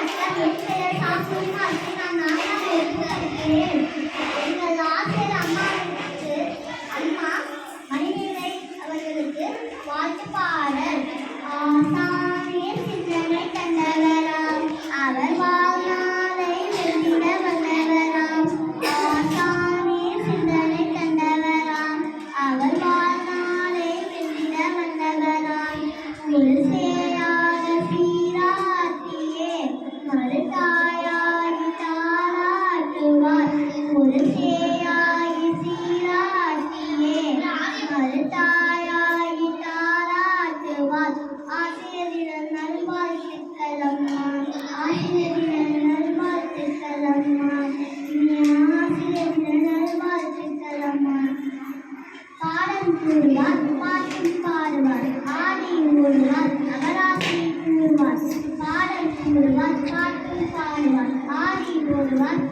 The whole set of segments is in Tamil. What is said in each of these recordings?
வணக்கம் என்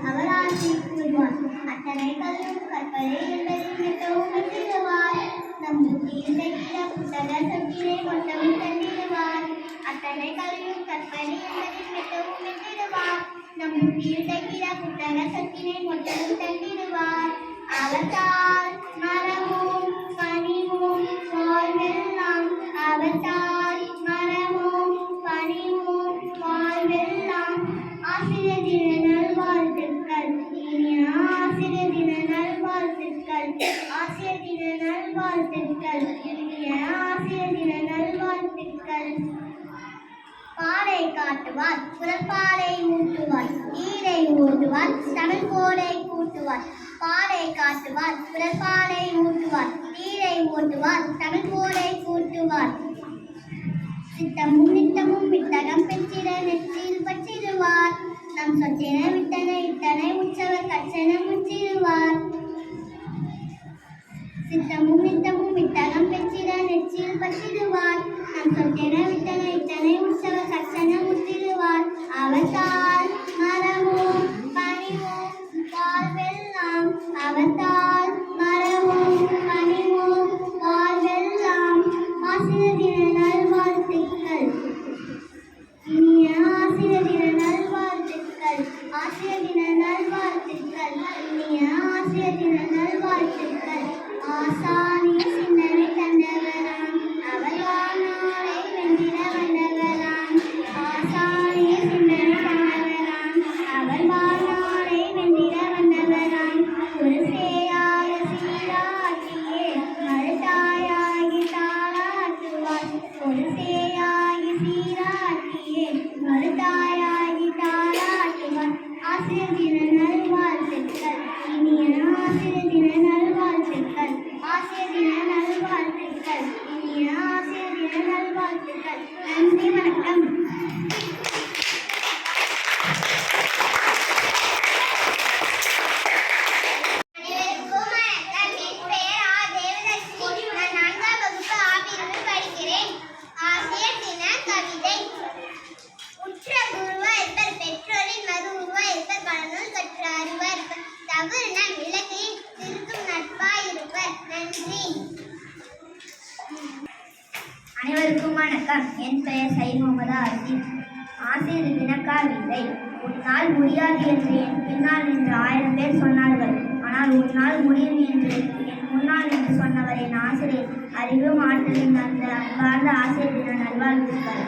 அவராசி கூறுவார் அத்தனை கல்லும் கற்பனை என்பதை மிகவும் கட்டிடுவார் நம் புத்தியில் புத்தக சத்திரை மொத்தமும் கட்டிடுவார் அத்தனை கல்லும் கற்பனை என்பதில் மிகவும் கட்டிடுவார் தைக்கிற புத்தக மொத்தமும் அவத்தால் நல்வாழ்த்துக்கள் இனிய ஆசிரியர் தின நல்வாழ்த்துக்கள் பாலை காட்டுவார் புறப்பாலை ஊட்டுவார் நீரை ஊட்டுவார் தமிழ் கோடை கூட்டுவார். பாலை காட்டுவார் புறப்பாலை ஊட்டுவார் நீரை ஊட்டுவார் தமிழ் கோடை கூட்டுவார். சித்தமும் நித்தமும் விட்டகம் பெற்றிட நெற்றியில் பற்றிடுவார். நம் சொச்சென விட்டனை இத்தனை உற்சவர் கச்சனை முற்றிடுவார். சித்தமும் நித்தமும் வித்தகம் பெற்றிட நெற்றியில் பற்றிடுவார் நம் சொத்தின விட்டனை இத்தனை உற்சவ கச்சன முற்றிடுவார் அவத்தால் வாழ்த்துக்கள் நன்றி இருப்பர் தவறு நம் இலக்கையின் திருத்தும் நட்பாய் இருப்பர் நன்றி. அனைவருக்கும் வணக்கம். என் பெயர் சைத் முகமது ஆசிப் ஆசிரியர் தினக்காவில்லை உன்னால் முடியாது என்று என் பின்னால் நின்று ஆயிரம் பேர் சொன்னார்கள். ஆனால் உன்னால் முடியும் என்று என் முன்னால் என்று சொன்னவர் என் ஆசிரியர் அறிவும் ஆற்றலின் அந்த அன்பார்ந்த ஆசிரியர் தின நல்வாழ்த்துக்கள்.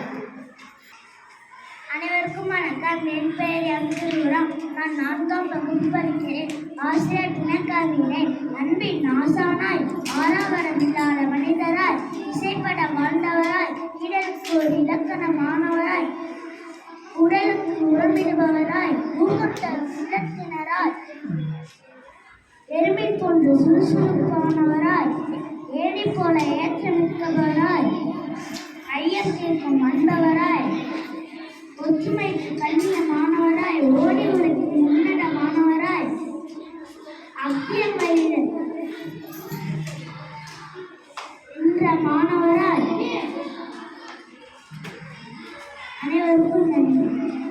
அனைவருக்கும் வணக்கம். என் பெயர் எம்சுரம் நான் நான்காம் வகுப்பு படிக்கிறேன். ஆசிரியர் தினக்கவிதை அன்பின் ஆசானாய் ஆறாவரம் இல்லாத மனிதராய் இசைப்பட வாழ்ந்தவராய் இடருக்கு ஒரு இலக்கணமானவராய் உடலுக்கு உரமிடுபவராய் ஊக்கம் தரும் உள்ளத்தினராய் எருமை போன்று சுறுசுறுப்பானவராய் ஏடி போல ஏற்றமிக்கவராய் ஐயர் தீர்க்கும் அன்பவராய் ஒற்றுமைக்கு கல்வி மாணவராய். அனைவருக்கும் நன்றி.